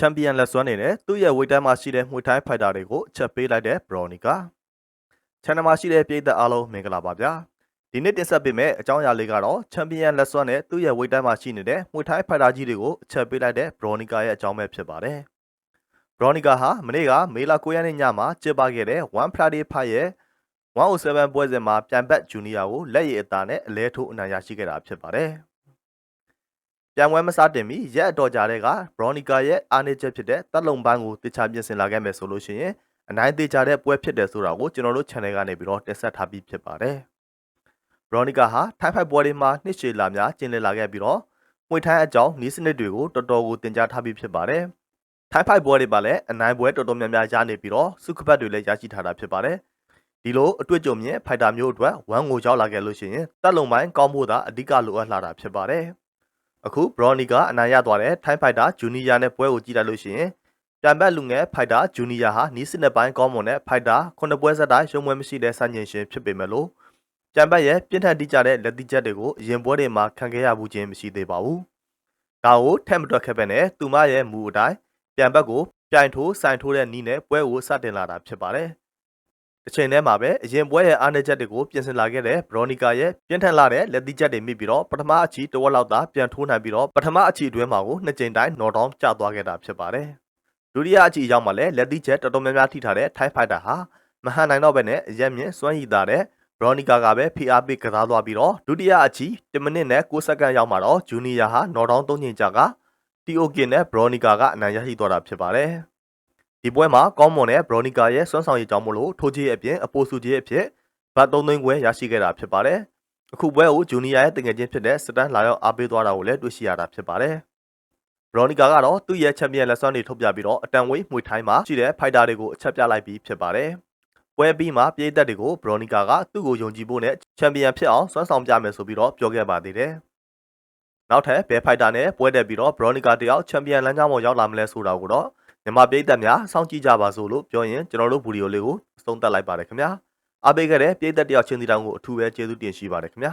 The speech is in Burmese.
ချန်ပီယံလက်စွမ်းနေနဲ့သူ့ရဲ့ဝိတ်တန်းမှာရှိတဲ့မှွေထိုင်းဖိုက်တာတွေကိုအချက်ပေးလိုက်တဲ့ဘရော်နီကာချန်နယ်မှာရှိတဲ့ပြည်သက်အားလုံးမင်္ဂလာပါဗျာဒီနေ့တင်ဆက်ပေးမယ့်အကြောင်းအရာလေးကတော့ချန်ပီယံလက်စွမ်းနဲ့သူ့ရဲ့ဝိတ်တန်းမှာရှိနေတဲ့မှွေထိုင်းဖိုက်တာကြီးတွေကိုအချက်ပေးလိုက်တဲ့ဘရော်နီကာရဲ့အကြောင်းပဲဖြစ်ပါတယ်ဘရော်နီကာဟာမနေ့ကမေလ9ရက်နေ့ညမှာကျင်းပခဲ့တဲ့1 Friday Fight ရဲ့107ပွဲစဉ်မှာပြန်ဘက်ဂျူနီယာကိုလက်ရည်အသားနဲ့အလဲထိုးအနိုင်ရရှိခဲ့တာဖြစ်ပါတယ်။ ပြန်ပွဲမစားတင်မီရက်အတော်ကြာတဲ့ကဘရော်နီကာရဲ့အားနည်းချက်ဖြစ်တဲ့တက်လုံပန်းကိုတခြားပြင်ဆင်လာခဲ့မယ်ဆိုလို့ရှိရင်အနိုင်သေးကြတဲ့ပွဲဖြစ်တယ်ဆိုတာကိုကျွန်တော်တို့ channel ကနေပြီးတော့တင်ဆက်ထားပြီးဖြစ်ပါတယ်။ဘရော်နီကာဟာထိုင်းဖိုက်ပွဲတွေမှာနှစ်ရှည်လာများကျင်းလည်လာခဲ့ပြီးတော့မှွေထိုင်းအကြောင်းနီးစနစ်တွေကိုတော်တော်ကိုတင် जा ထားပြီးဖြစ်ပါတယ်။ထိုင်းဖိုက်ပွဲတွေမှာလည်းအနိုင်ပွဲတော်တော်များများရနေပြီးတော့စုခပတ်တွေလည်းရရှိထားတာဖြစ်ပါတယ်။ဒီလိုအတွေ့အကြုံမြင့်ဖိုက်တာမျိုးအတွက်ဝမ်ကိုရောက်လာခဲ့လို့ရှိရင်တက်လုံပိုင်းကောင်းဖို့သာအဓိကလိုအပ်လာတာဖြစ်ပါတယ်။ အခုဘရော်နီကအနိုင်ရသွားတဲ့ထိုင်းဖိုက်တာဂျူနီယာနဲ့ပွဲကိုကြည့်လိုက်လို့ရှိရင်ပြန်ဘက်လူငယ်ဖိုက်တာဂျူနီယာဟာနီးစနစ်ပိုင်းကောင်းမွန်တဲ့ဖိုက်တာခုနှစ်ပွဲဆက်တိုင်းရှုံးပွဲမရှိတဲ့စန့်ကျင်ရှင်ဖြစ်ပေမဲ့လို့ပြန်ဘက်ရဲ့ပြင်းထန်တိကျတဲ့လက်တိချက်တွေကိုအရင်ပွဲတွေမှာခံခဲ့ရမှုချင်းမရှိသေးပါဘူး။ဒါကိုထက်မတွက်ခဲ့ပဲနဲ့သူမရဲ့မူအတိုင်းပြန်ဘက်ကိုပြိုင်ထိုးဆိုင်ထိုးတဲ့နီးနဲ့ပွဲကိုစတင်လာတာဖြစ်ပါတယ်။ တစ်ချိန်တည်းမှာပဲအရင်ပွဲရဲ့အားနည်းချက်တွေကိုပြင်ဆင်လာခဲ့တဲ့ဘရော်နီကာရဲ့ပြင်းထန်လာတဲ့လက်သီးချက်တွေမိပြီးတော့ပထမအချီတဝက်လောက်သာပြန်ထိုးနိုင်ပြီးတော့ပထမအချီအတွင်းမှာကိုနှစ်ကြိမ်တိုင်းနော်ဒေါင်းကျသွားခဲ့တာဖြစ်ပါတယ်။ဒုတိယအချီရောက်မှလည်းလက်သီးချက်တော်တော်များများထိထားတဲ့ထိုင်းဖိုက်တာဟာမဟန်နိုင်တော့ပဲနဲ့အရက်မြင့်စွမ်းရည်သားတဲ့ဘရော်နီကာကပဲဖိအားပေးကစားသွားပြီးတော့ဒုတိယအချီ10မိနစ်နဲ့9စက္ကန့်ရောက်မှတော့ဂျူနီယာဟာနော်ဒေါင်း၃ချိန်ကြာကတီအိုကင်နဲ့ဘရော်နီကာကအနိုင်ရရှိသွားတာဖြစ်ပါတယ်။ ဒီပွဲမှာကောင်းမွန်တဲ့ဘရော်နီကာရဲ့စွမ်းဆောင်ရည်ကြောင့်မလို့ထိုးကြီးအပြင်အပိုစုကြီးအဖြစ်ဘတ်3သိန်းခွဲရရှိခဲ့တာဖြစ်ပါတယ်။အခုပွဲကိုဂျူနီယာရဲ့တငယ်ချင်းဖြစ်တဲ့စတန်လာရောက်အားပေးသွားတာကိုလည်းတွေ့ရှိရတာဖြစ်ပါတယ်။ဘရော်နီကာကတော့သူ့ရဲ့ချန်ပီယံလက်စွမ်းတွေထုတ်ပြပြီးတော့အတန်ဝေးမှွေထိုင်းမှာရှိတဲ့ဖိုက်တာတွေကိုအချက်ပြလိုက်ပြီးဖြစ်ပါတယ်။ပွဲပြီးမှပြည်သက်တွေကိုဘရော်နီကာကသူ့ကိုယုံကြည်ဖို့နဲ့ချန်ပီယံဖြစ်အောင်စွမ်းဆောင်ပြမယ်ဆိုပြီးတော့ပြောခဲ့ပါသေးတယ်။နောက်ထပ်ဘယ်ဖိုက်တာနဲ့ပွဲတက်ပြီးတော့ဘရော်နီကာတယောက်ချန်ပီယံလမ်းကြောင်းပေါ်ရောက်လာမလဲဆိုတာကိုတော့ မြန်မာပြည်သက်များစောင့်ကြည့်ကြပါစို့လို့ပြောရင်ကျွန်တော်တို့ဗီဒီယိုလေးကိုအဆုံးသတ်လိုက်ပါတယ်ခင်ဗျာအားပေးခဲ့တဲ့ပြည်သက်တယောက်ချင်းစီတောင်ကိုအထူးပဲကျေးဇူးတင်ရှိပါတယ်ခင်ဗျာ